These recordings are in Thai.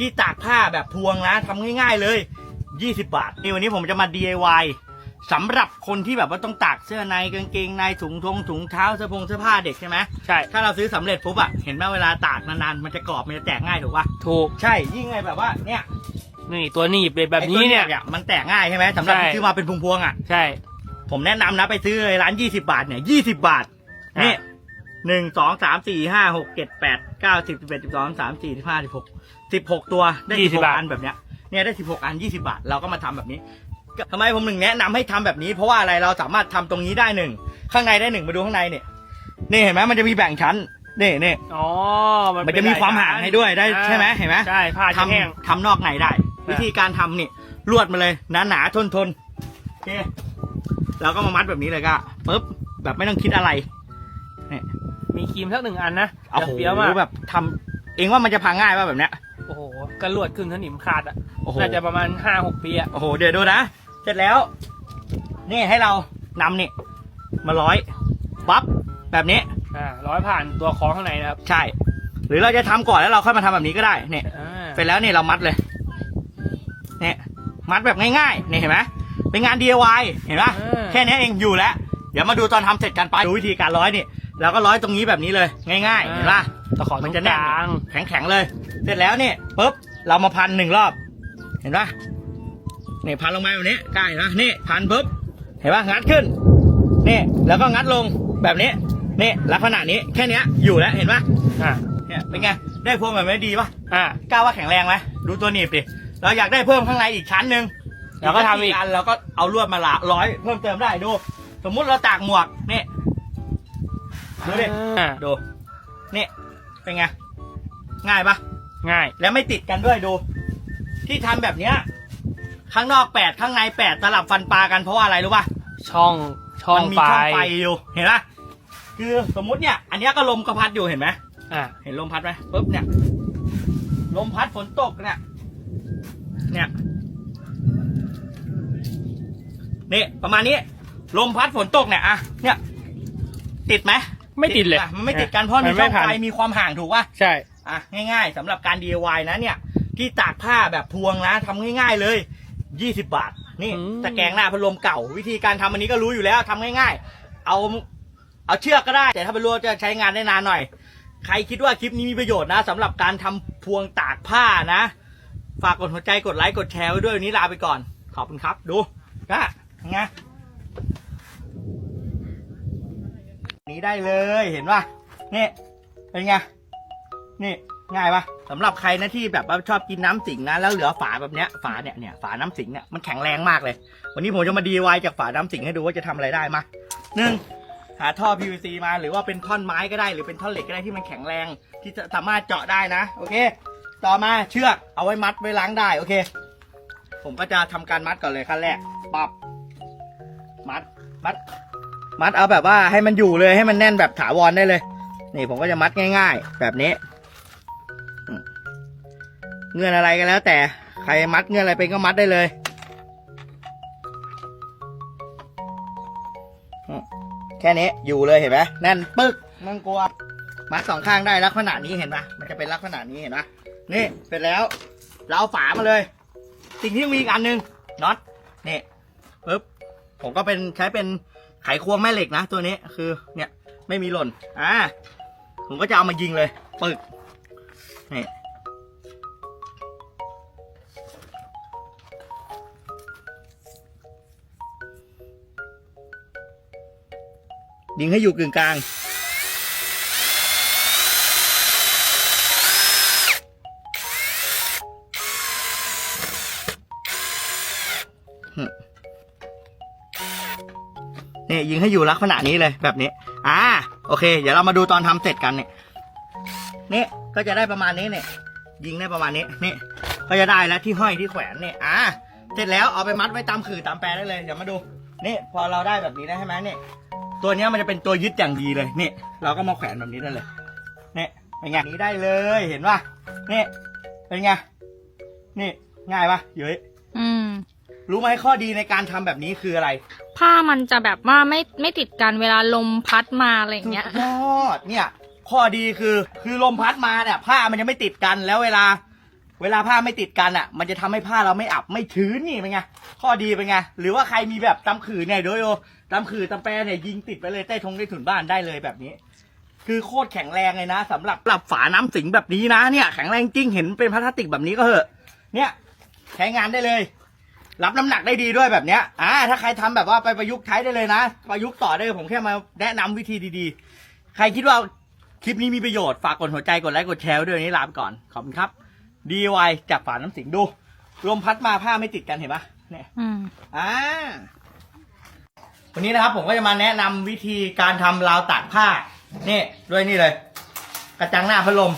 ที่ตากผ้าแบบพวงนะทำง่าย ๆเลย 20 บาทนี่วันนี้ผมจะมา DIY สำหรับคนที่แบบว่าต้องตากเสื้อในกางเกงในถุงทงถุงเท้าเสื้อผงเสื้อผ้าเด็กใช่ไหมใช่ ถ้าเราซื้อสำเร็จปุ๊บอะเห็นไหมเวลาตากนานๆมันจะกรอบมันจะแตกง่ายถูกปะถูก ใช่ยิ่งไงแบบว่าเนี่ยนี่ตัวหนีบแบบนี้เนี่ย ไอ้ตัวมันแตกง่ายใช่ไหมสำหรับใช่ ที่ซื้อมาเป็นพวงๆอะ ใช่ ผมแนะนำนะไปซื้อเลยร้าน 20 บาทเนี่ย 20 บาทอะนี่ หนึ่งสองสามสี่ห้าหกเจ็ดแปดเก้าสิบสิบเอ็ดสิบสองสามสี่สิบห้าสิบหกสิบหกตัวได้สิบหกอันแบบเนี้ยเนี่ยได้สิบหกอันยี่สิบาท เราก็มาทำแบบนี้ก็ทำไมผมถึงแนะนำให้ทำแบบนี้ เพราะว่าอะไรเราสามารถทำตรงนี้ได้หนึ่งข้างในได้หนึ่งมาดูข้างในเนี่ยนี่เห็นไหมมันจะมีแบ่งชั้นนี่นี่อ๋อมันจะมีความห่างให้ด้วยได้ใช่ไหมเห็นไหมใช่ผ้าจะแห้งทำทำนอกในได้ วิธีการทำนี่ลวดมาเลยหนาหนาๆทนทนๆโอเคเราก็มามัดแบบนี้เลยก็ปุ๊บแบบไม่ต้องคิดอะไร มีครีมสักหนึ่งอันนะโอ้โหเฟี้ยวมากแบบทำเองว่ามันจะพังง่ายป่ะแบบเนี้ย โอ้โหกระลวดครึ่งสนิมขาดอะโอ้โห น่าจะประมาณห้าหกปีอะโอ้โห เดี๋ยวดูนะ เสร็จแล้ว นี่ให้เรานำนี่ มาร้อยปั๊บแบบนี้ อ่าร้อยผ่านตัวคล้องข้างในนะครับใช่ หรือเราจะทำก่อนแล้วเราค่อยมาทำแบบนี้ก็ได้เนี่ย อ่าเสร็จแล้วเนี่ยเรามัดเลย เนี่ย มัดแบบง่ายๆ เนี่ยเห็นไหมเป็นงาน DIY เห็นปะแค่นี้เองอยู่แล้ว เดี๋ยวมาดูตอนทำเสร็จกันไป ดูวิธีการร้อยนี่ เราก็ร้อยตรงนี้แบบนี้เลย ง่ายๆเห็นปะตะขอตมัรนงจะกแน่นลางแข็งๆเลย เสร็จแล้วเนี่ยปุ๊บเรามาพันหนึ่งรอบ เห็นปะนี่พันลงมาแบบนี้ใกล้นะนี่พันปุ๊บเห็นปะงัดขึ้นนี่แล้วก็งัดลงแบบนี้นี่ลักษณะนี้แค่เนี้ยอยู่แล้วเห็นปะอ่าเนี่ยเป็นไงได้พวงแบบนี้ดีปะอ่า กล้าว่าแข็งแรงไหมดูตัวหนีบดิเราอยากได้เพิ่มข้างในอีกชั้นหนึ่งเราก็ทำอีกอันเราก็เอาลวดมาละร้อยเพิ่มเติมได้ดู สมมุติเราตากหมวกนี่ ดูดิอ่าดูนี่เป็นไงง่ายปะง่าย แล้วไม่ติดกันด้วยดู ที่ทำแบบเนี้ย ข้างนอกแปดข้างในแปดสลับฟันปลากันเพราะว่าอะไรรู้ป่ะช่องช่องมัมีไฟช่องไฟอยู่เห็นปะคือสมมุติเนี่ย อันเนี้ยก็ลมก็พัดอยู่เห็นไหมอ่าเห็นลมพัดไหมปุ๊บเนี่ย ลมพัดฝนตกเนี่ย เนี่ยนี่ประมาณนี้ ลมพัดฝนตกเนี่ยอะเนี่ย ติดไหม ไม่ติดเลยอะมันไม่ติดกันเพราะมีมันช่ไม่องผ่านไฟมีความห่างถูกป่ะใช่ อะง่าย ๆสำหรับการ DIY นะเนี่ย ที่ตากผ้าแบบพวงนะทำง่าย ๆเลย 20 บาท นี่อืม ตะแกรงหน้าพัดลมเก่า วิธีการทำอันนี้ก็รู้อยู่แล้วทำง่าย ๆ เอาเอาเชือกก็ได้ แต่ถ้าเป็นรัวจะใช้งานได้นานหน่อย ใครคิดว่าคลิปนี้มีประโยชน์นะสำหรับการทำพวงตากผ้านะ ฝากกดหัวใจกดไลค์กดแชร์ไว้ด้วยวันนี้ลาไปก่อน ขอบคุณครับ ดูก็ไง นี้ได้เลยเห็นป่ะนี่เป็นไงนี่ง่ายป่ะสำหรับใครนะที่แบบว่าชอบกินน้ำสิงนะแล้วเหลือฝาแบบเนี้ยฝาเนี่ยเนี่ยฝาน้ำสิงเนี่ยมันแข็งแรงมากเลย วันนี้ผมจะมา DIY จากฝาน้ำสิงให้ดูว่าจะทำอะไรได้มาหนึ่งหาท่อ PVC มาหรือว่าเป็นท่อนไม้ก็ได้ หรือเป็นท่อนเหล็กก็ได้ที่มันแข็งแรง ที่จะสามารถเจาะได้นะโอเค ต่อมาเชือกเอาไว้มัดไว้ล้างได้โอเค ผมก็จะทำการมัดก่อนเลยขั้นแรกปับ มัดมัด มัดเอาแบบว่าให้มันอยู่เลยให้มันแน่นแบบถาวรได้เลย นี่ผมก็จะมัดง่าย ๆ แบบนี้เงื่อนอะไรก็แล้วแต่ใครมัดเงื่อนอะไรเป็นก็มัดได้เลยแค่นี้อยู่เลยเห็นไหมแน่นปึ๊กไมันกลัวมัดสองข้างได้ลักษณะนี้เห็นปะมันจะเป็นลักษณะนี้เห็นปะนี่เสร็จแล้ว เราเอาฝามาเลย สิ่งที่มีอีกอันหนึ่งน็อตนี่ปึ๊บผมก็เป็นใช้เป็น ไขควงแม่เหล็กนะตัวนี้คือเนี่ยไม่มีหล่นอ่าผมก็จะเอามายิงเลยปึกนี่ยิงให้อยู่กึ่งกลาง ยิงให้อยู่ลักษณะนี้เลยแบบนี้ อ่า โอเค เดี๋ยวเรามาดูตอนทำเสร็จกันเนี่ยนี่ก็จะได้ประมาณนี้เนี่ย ยิงได้ประมาณนี้นี่ก็จะได้แล้วที่ห้อยที่แขวนเนี่ยอ่าเสร็จแล้วเอาไปมัดไว้ตามขื่อตามแปรได้เลยเดี๋ยวมาดูนี่พอเราได้แบบนี้ได้ใช่ไหมเนี่ยตัวนี้มันจะเป็นตัวยึดอย่างดีเลยนี่เราก็มาแขวนแบบนี้ได้เลยนี่เป็นไงนี้ได้เลยเห็นป่ะนี่เป็นไงนี่ง่ายป่ะเย้ยอืม รู้ไหมข้อดีในการทำแบบนี้คืออะไรผ้ามันจะแบบว่าไม่ไม่ติดกันเวลาลมพัดมาอะไรอย่างเงี้ยสุดยอดเนี่ย ข้อดีคือคือลมพัดมาเนี่ยผ้ามันจะไม่ติดกันแล้วเวลา เวลาผ้าไม่ติดกันอะ มันจะทำให้ผ้าเราไม่อับไม่ชื้นนี่เป็นไงข้อดีเป็นไงหรือว่าใครมีแบบตำขื่อเนี่ยโดยโอตำขื่อตำแปรเนี่ยยิงติดไปเลยใต้ทงใต้ถุนบ้านได้เลยแบบนี้ คือโคตรแข็งแรงเลยนะสำหรับปรับฝาน้ำสิงแบบนี้นะเนี่ยแข็งแรงจริงเห็นเป็นพลาสติกแบบนี้ก็เหอะ เนี่ยใช้งานได้เลย รับน้ำหนักได้ดีด้วยแบบเนี้ยอ่าถ้าใครทำแบบว่าไปประยุกต์ใช้ได้เลยนะ ประยุกต์ต่อได้เลยผมแค่มาแนะนำวิธีดีๆ ใครคิดว่าคลิปนี้มีประโยชน์ฝากกดหัวใจกดไลค์กดแชร์ไว้ด้วยวันนี้ลาไปก่อนขอบคุณครับ DIY จากฝาน้ำสิงดูลมพัดมาผ้าไม่ติดกันเห็นปะเนี่ยอืมอ่าวันนี้นะครับผมก็จะมาแนะนำวิธีการทำราวตากผ้านี่ด้วยนี่เลย กระจังหน้าพัดลม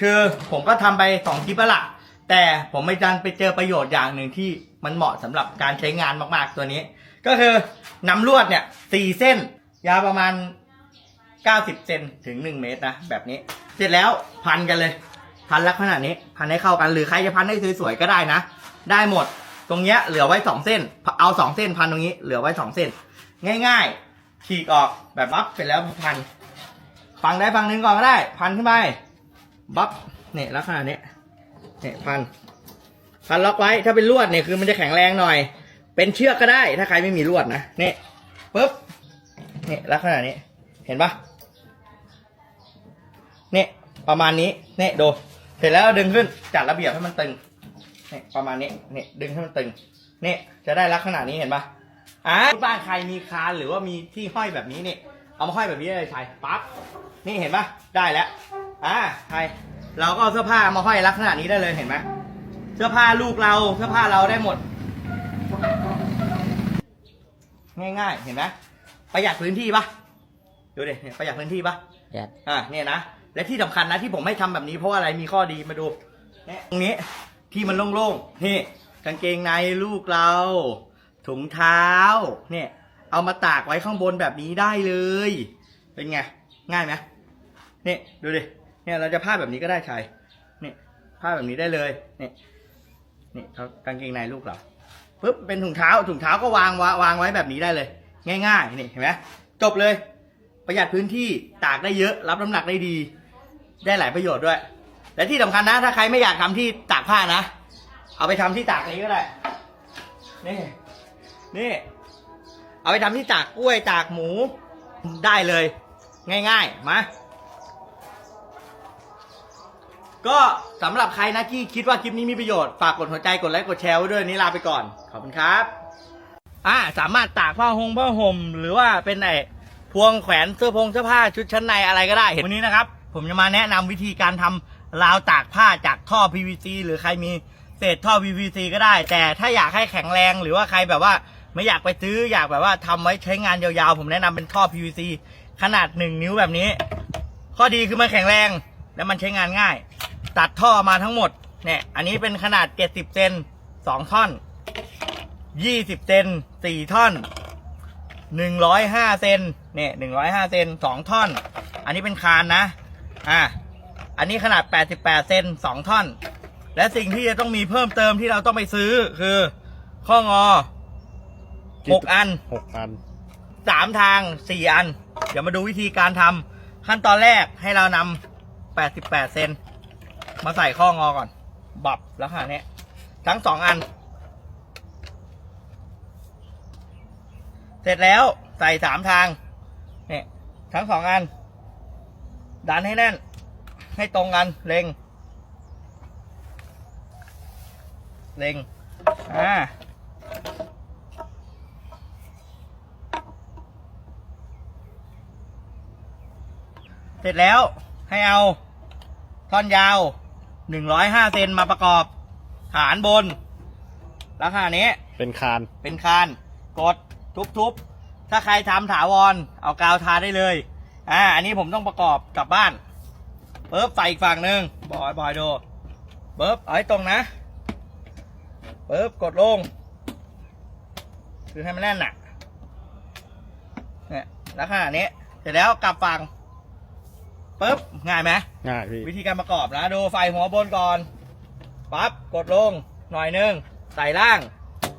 คือผมก็ทำไปสองคลิปแล้วล่ะ แต่ผมไปดันไปเจอประโยชน์อย่างหนึ่งที่มันเหมาะสำหรับการใช้งานมากๆตัวนี้ ก็คือนำลวดเนี่ยสี่เส้น ยาวประมาณ 90เซนถึง 1 เมตรนะแบบนี้ เสร็จแล้วพันกันเลย พันลักษณะนี้ พันให้เข้ากันหรือใครจะพันให้สวยๆก็ได้นะ ได้หมดตรงเนี้ยเหลือไว้สองเส้น เอาสองเส้นพันตรงนี้เหลือไว้สองเส้น ง่ายๆฉีกออกแบบบัฟเสร็จแล้วพันฝังใดฝั่งหนึ่งก่อนก็ได้ พันขึ้นไปบัฟเนี่ยลักษณะนี้เนี่ยพัน พันล็อกไว้ถ้าเป็นลวดเนี่ยคือมันจะแข็งแรงหน่อย เป็นเชือกก็ได้ ถ้าใครไม่มีลวดนะเนี่ยปุ๊บเนี่ยลักษณะนี้ เห็นปะเนี่ยประมาณนี้เนี่ยดูเสร็จแล้วดึงขึ้นจัดระเบียบให้มันตึงเนี่ยประมาณนี้เนี่ยดึงให้มันตึงเนี่ยจะได้ลักษณะนี้เห็นปะอ่าบ้านใครมีคานหรือว่ามีที่ห้อยแบบนี้เนี่ยเอามาห้อยแบบนี้เลยใช่ปั๊บนี่เห็นปะได้แล้วอ่าใช่เราก็เอาเสื้อผ้ามาห้อยลักษณะนี้ได้เลยเห็นไหม เสื้อผ้าลูกเรา เสื้อผ้าเราได้หมด ง่ายๆ เห็นไหมประหยัดพื้นที่ปะดูดิเนี่ยประหยัดพื้นที่ปะยัด อะเนี่ยนะ และที่สำคัญนะที่ผมไม่ทำแบบนี้เพราะว่าอะไรมีข้อดีมาดูเนี่ยตรงนี้ที่มันโล่งๆ นี่กางเกงในลูกเรา ถุงเท้า เนี่ย เอามาตากไว้ข้างบนแบบนี้ได้เลย เป็นไง ง่ายไหมเนี่ยดูดิ เนี่ยเราจะผ้าแบบนี้ก็ได้ชายเนี่ยผ้าแบบนี้ได้เลย เนี่ย นี่เขากางเกงในลูกเราปุ๊บเป็นถุงเท้าถุงเท้าก็วางวางวางไว้แบบนี้ได้เลย ง่ายๆนี่เห็นไหมจบเลย ประหยัดพื้นที่ตากได้เยอะ รับน้ำหนักได้ดี ได้หลายประโยชน์ด้วย และที่สำคัญนะ ถ้าใครไม่อยากทำที่ตากผ้านะ เอาไปทำที่ตากนี้ก็ได้ นี่นี่ เอาไปทำที่ตากกล้วยตากหมูได้เลย ง่ายๆมา ก็สำหรับใครนะที่คิดว่าคลิปนี้มีประโยชน์ ฝากกดหัวใจกดไลค์กดแชร์ไว้ด้วยนนี้ลาไปก่อน ขอบคุณครับ อ่าสามารถตากผ้าหงผ้าห่มหรือว่าเป็นไอพวงแขวนเสื้อผงเสื้อผ้าชุดชั้นในอะไรก็ได้เห็นวันนี้นะครับ ผมจะมาแนะนำวิธีการทำราวตากผ้าจากท่อ PVC หรือใครมีเศษท่อ PVC ก็ได้ แต่ถ้าอยากให้แข็งแรงหรือว่าใครแบบว่า ไม่อยากไปซื้ออยากแบบว่าทำไว้ใช้งานยาวๆ ผมแนะนำเป็นท่อ PVC ขนาดหนึ่งนิ้วแบบนี้ ข้อดีคือมันแข็งแรง และมันใช้งานง่าย ตัดท่อมาทั้งหมดเนี่ยอันนี้เป็นขนาด70เซน2ท่อน20เซน4ท่อน105เซนเนี่ย105เซน2ท่อน อันนี้เป็นคานนะอะอันนี้ขนาด88เซน2ท่อน และสิ่งที่จะต้องมีเพิ่มเติมที่เราต้องไปซื้อคือข้องอ6อันหกอันสามทางสี่อัน เดี๋ยวมาดูวิธีการทำขั้นตอนแรกให้เรานำแปดสิบแปดเซน มาใส่ข้องอก่อน บับแล้วค่ะเนี้ยทั้งสองอัน เสร็จแล้วใส่สามทางเนี่ยทั้งสองอัน ดันให้แน่น ให้ตรงกันเล็ง เล็งอ่าเสร็จแล้วให้เอาท่อนยาว 105เซนมาประกอบ ฐานบนลักษณะนี้เป็นคานเป็นคาน กดทุบๆ ถ้าใครทำถาวร เอากาวทาได้เลย อ่า อันนี้ผมต้องประกอบกลับบ้านปึ๊บใส่อีกฝั่งหนึ่งบอยบอยดูปึ๊บเอาให้ตรงนะปึ๊บกดลง คือให้มันแน่นน่ะเนี่ยลักษณะนี้เสร็จแล้วกลับฝั่ง ปึ๊บง่ายไหมง่ายพี่วิธีการประกอบนะดูไฟหัวบนก่อนปั๊บกดลงหน่อยหนึงใส่ล่าง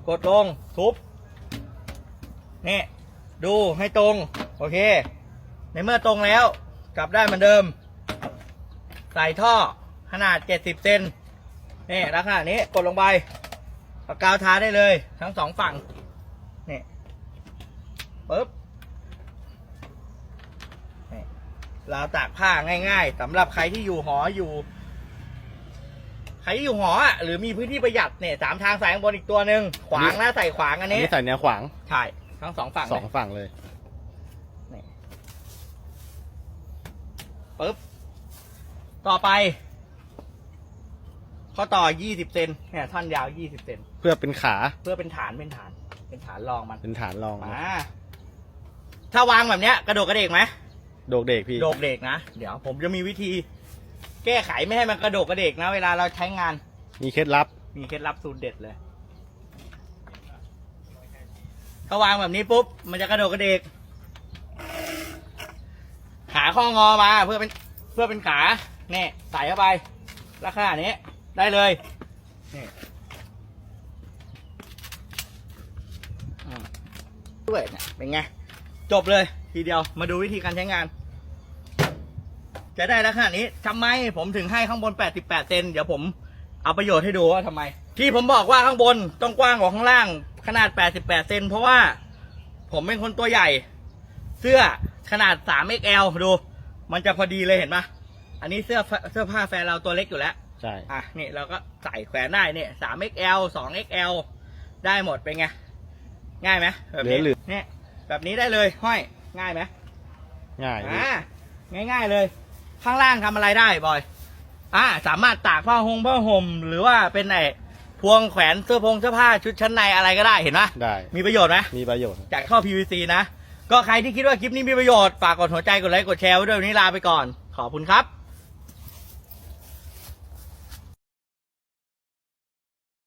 กดลงทุบนี่ดูให้ตรง โอเค ในเมื่อตรงแล้ว กลับได้เหมือนเดิม ใส่ท่อขนาด 70 เซนนี่ลักษณะนี้กดลงไปเอากาวทาได้เลย ทั้งสองฝั่งนี่ปึ๊บนี่เราวตากผ้าง่าย ๆสำหรับใครที่อยู่หออยู่ ใครที่อยู่หออะหรือมีพื้นที่ประหยัดเนี่ยสามทางสายข้างบนอีกตัวหนึ่งขวางหน้าใส่ขวางอัอันนนี้นี้ใส่แนวขวางใช่ทั้งสองฝั่งสองเลยฝั่งเลยปึ๊บต่อไปข้อต่อ20เซนเนี่ยท่อนยาว20เซนเพื่อเป็นขาเพื่อเป็นฐานเป็นฐาน เป็นฐานรองมันเป็นฐานรองมาถ้าวางแบบเนี้ยกระโดดกระเดกไหม โดกเด็กพี่ โดกเดกนะ เดี๋ยวผมจะมีวิธี แก้ไขไม่ให้มันกระโดดกระเดกนะ เวลาเราใช้งาน มีเคล็ดลับ มีเคล็ดลับสูตรเด็ดเลยถ้าวางแบบนี้ปุ๊บ มันจะกระโดดกระเดก หาข้องอมาเพื่อเป็นเพื่อเป็นขาเนี่ยใส่เข้าไปลักษณะนี้ได้เลยนี่อืมด้วยเนี่ยเป็นไง จบเลยทีเดียวมาดูวิธีการใช้งาน จะได้ลักษณะนี้ทำไมผมถึงให้ข้างบน 88 เซนเดี๋ยวผมเอาประโยชน์ให้ดูว่าทำไม ที่ผมบอกว่าข้างบนต้องกว้างกว่าข้างล่างขนาด 88 เซนเพราะว่าผมเป็นคนตัวใหญ่ เสื้อขนาด 3XL ดู มันจะพอดีเลยเห็นปะอันนี้เสื้อเสื้อผ้าแฟนเราตัวเล็กอยู่แล้ว ใช่อะนี่เราก็ใส่แขวนได้เนี่ย 3XL 2XL ได้หมดเป็นไง ง่ายไหมแบบนี้เหลือเนี่ยแบบนี้ได้เลยห้อยง่ายไหมง่ายพี่อ่าง่ายๆเลย ข้างล่างทำอะไรได้บอย อ่า สามารถตากผ้าห่มผ้าห่มหรือว่าเป็นไอ้พวงแขวนเสื้อพงเสื้อผ้าชุดชั้นในอะไรก็ได้เห็นไหมได้ มีประโยชน์ไหมมีประโยชน์ จากท่อ PVC นะ ก็ใครที่คิดว่าคลิปนี้มีประโยชน์ ฝากกดหัวใจกดไลค์กดแชร์ไว้ด้วยวันนี้ลาไปก่อน ขอบคุณครับ